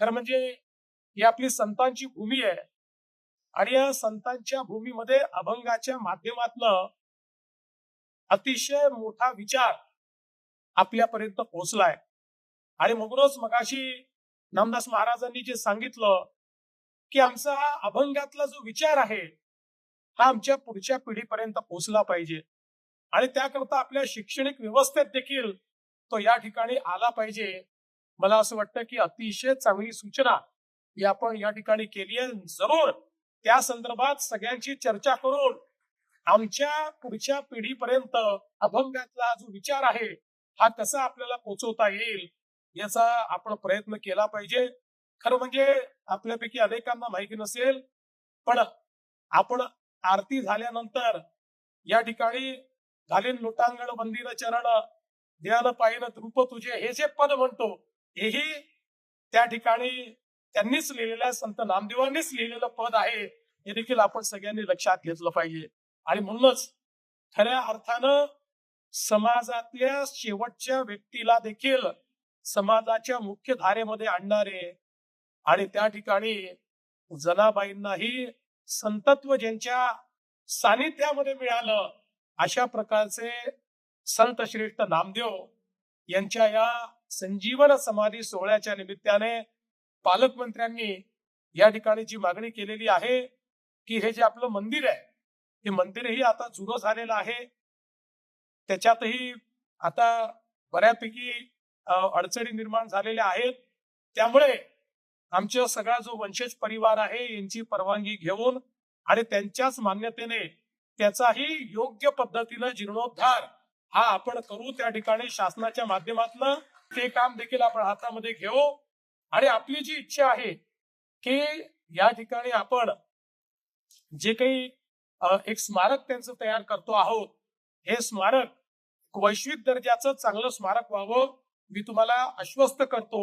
खरं म्हणजे ही आपली संतांची भूमी आहे. आणि या संतांच्या भूमीमध्ये अभंगाच्या माध्यमातनं अतिशय मोठा विचार आपल्यापर्यंत पोहोचलाय. आणि म्हणूनच मगाशी नामदास महाराजांनी जे सांगितलं की आमचा हा अभंगातला जो विचार आहे हा आमच्या पुढच्या पिढीपर्यंत पोहोचला पाहिजे. आणि त्याकरता आपल्या शैक्षणिक व्यवस्थेत देखील तो या ठिकाणी आला पाहिजे. मला असं वाटतं की अतिशय चांगली सूचना ही आपण या ठिकाणी केली आहे. जरूर त्या संदर्भात सगळ्यांची चर्चा करून आमच्या पुढच्या पिढीपर्यंत अभंगातला जो विचार आहे हा कसा आपल्याला पोचवता येईल याचा आपण प्रयत्न केला पाहिजे. खरं म्हणजे आपल्यापैकी अनेकांना माहिती नसेल पण आपण आरती झाल्यानंतर या ठिकाणी घालीन लोटांगण मंदिर चरण ध्यान पाहिलं रूप तुझे हे जे पद म्हणतो हेही त्या ठिकाणी त्यांनीच लिहिलेलं संत नामदेवांनीच लिहिलेलं पद आहे हे देखील आपण सगळ्यांनी लक्षात घेतलं पाहिजे. आणि म्हणूनच खऱ्या अर्थानं समाजातल्या शेवटच्या व्यक्तीला देखील समाजाच्या मुख्य धारेमध्ये आणणारे आणि त्या ठिकाणी जनाबाईंनाही संतत्व ज्यांच्या सानिध्यामध्ये मिळालं अशा प्रकारचे संत श्रेष्ठ नामदेव यांच्या या संजीवन समाधी सोहळ्याच्या निमित्ताने पालकमंत्र्यांनी या ठिकाणी जी मागणी केलेली आहे की हे जे आपलं मंदिर आहे हे मंदिरही आता जुनं झालेलं आहे. त्याच्यातही आता बऱ्यापैकी अडचणी निर्माण झालेल्या आहेत. त्यामुळे आमचा सगळा जो वंशज परिवार आहे यांची परवानगी घेऊन आणि त्यांच्याच मान्यतेने त्याचाही योग्य पद्धतीनं जीर्णोद्धार हा आपण करू त्या ठिकाणी शासनाच्या माध्यमातून. ते काम देखील आपण हातामध्ये घेऊ. आणि आपली जी इच्छा आहे की या ठिकाणी आपण जे काही एक स्मारक त्यांचं तयार करतो आहोत हे स्मारक वैश्विक दर्जाचं चांगलं स्मारक व्हावं मी तुम्हाला आश्वस्त करतो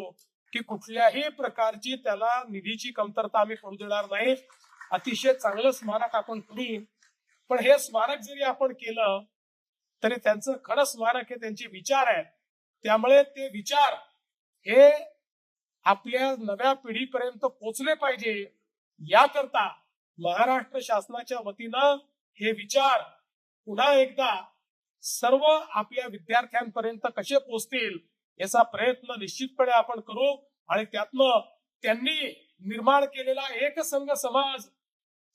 की कुठल्याही प्रकारची त्याला निधीची कमतरता आम्ही पडू देणार नाही. अतिशय चांगलं स्मारक आपण करू पण हे स्मारक जरी आपण केलं तरी त्यांचं खरं स्मारक हे त्यांचे विचार आहेत. त्यामुळे ते विचार हे आपल्या नव्या पिढीपर्यंत पोचले पाहिजे. याकरता महाराष्ट्र शासनाच्या वतीनं हे विचार पुन्हा एकदा सर्व आपल्या विद्यार्थ्यांपर्यंत कसे पोचतील याचा प्रयत्न निश्चितपणे आपण करू आणि त्यातनं त्यांनी निर्माण केलेला एकसंघ समाज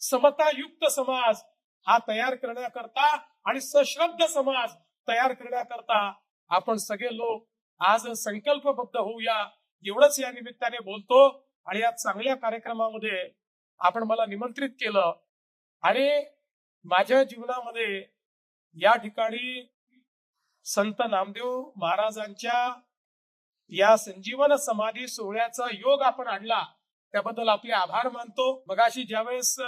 समतायुक्त समाज हा तयार करण्याकरता आणि सश्रद्ध समाज तयार करण्याकरता आपण सगळे लोक आज संकल्पबद्ध होऊया. एवढंच या निमित्ताने बोलतो. आणि या चांगल्या कार्यक्रमामध्ये आपण मला निमंत्रित केलं. आणि माझ्या जीवनामध्ये या ठिकाणी संत नामदेव महाराजांच्या या संजीवन समाधी सोहळ्याचा योग आपण आणला. त्याबद्दल आपले आभार मानतो. मगाशी ज्यावेळेस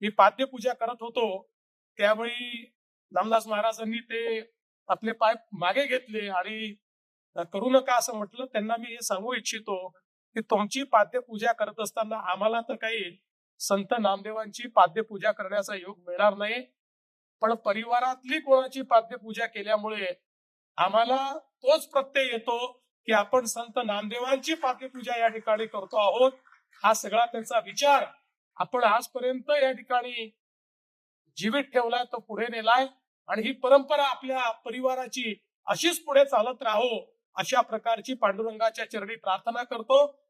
मी पाद्यपूजा करत होतो त्यावेळी रामदास महाराजांनी ते आपले पाय मागे घेतले आणि करू नका असं म्हटलं. त्यांना मी हे सांगू इच्छितो की तुमची पाद्यपूजा करत असताना आम्हाला तर काही संत नामदेवांची पाद्यपूजा करण्याचा योग मिळणार नाही. पण परिवारातली कोणाची पाद्यपूजा केल्यामुळे आम्हाला तोच प्रत्यय येतो की आपण संत नामदेवांची पाद्यपूजा या ठिकाणी करतो आहोत. हा सगळा त्यांचा विचार आपण आजपर्यंत या ठिकाणी जीवित ठेवलाय तो पुढे नेलाय. आणि ही परंपरा आपल्या परिवाराची अशीच पुढे चालत राहो अशा प्रकारची पांडुरंगाच्या चरणी प्रार्थना करतो.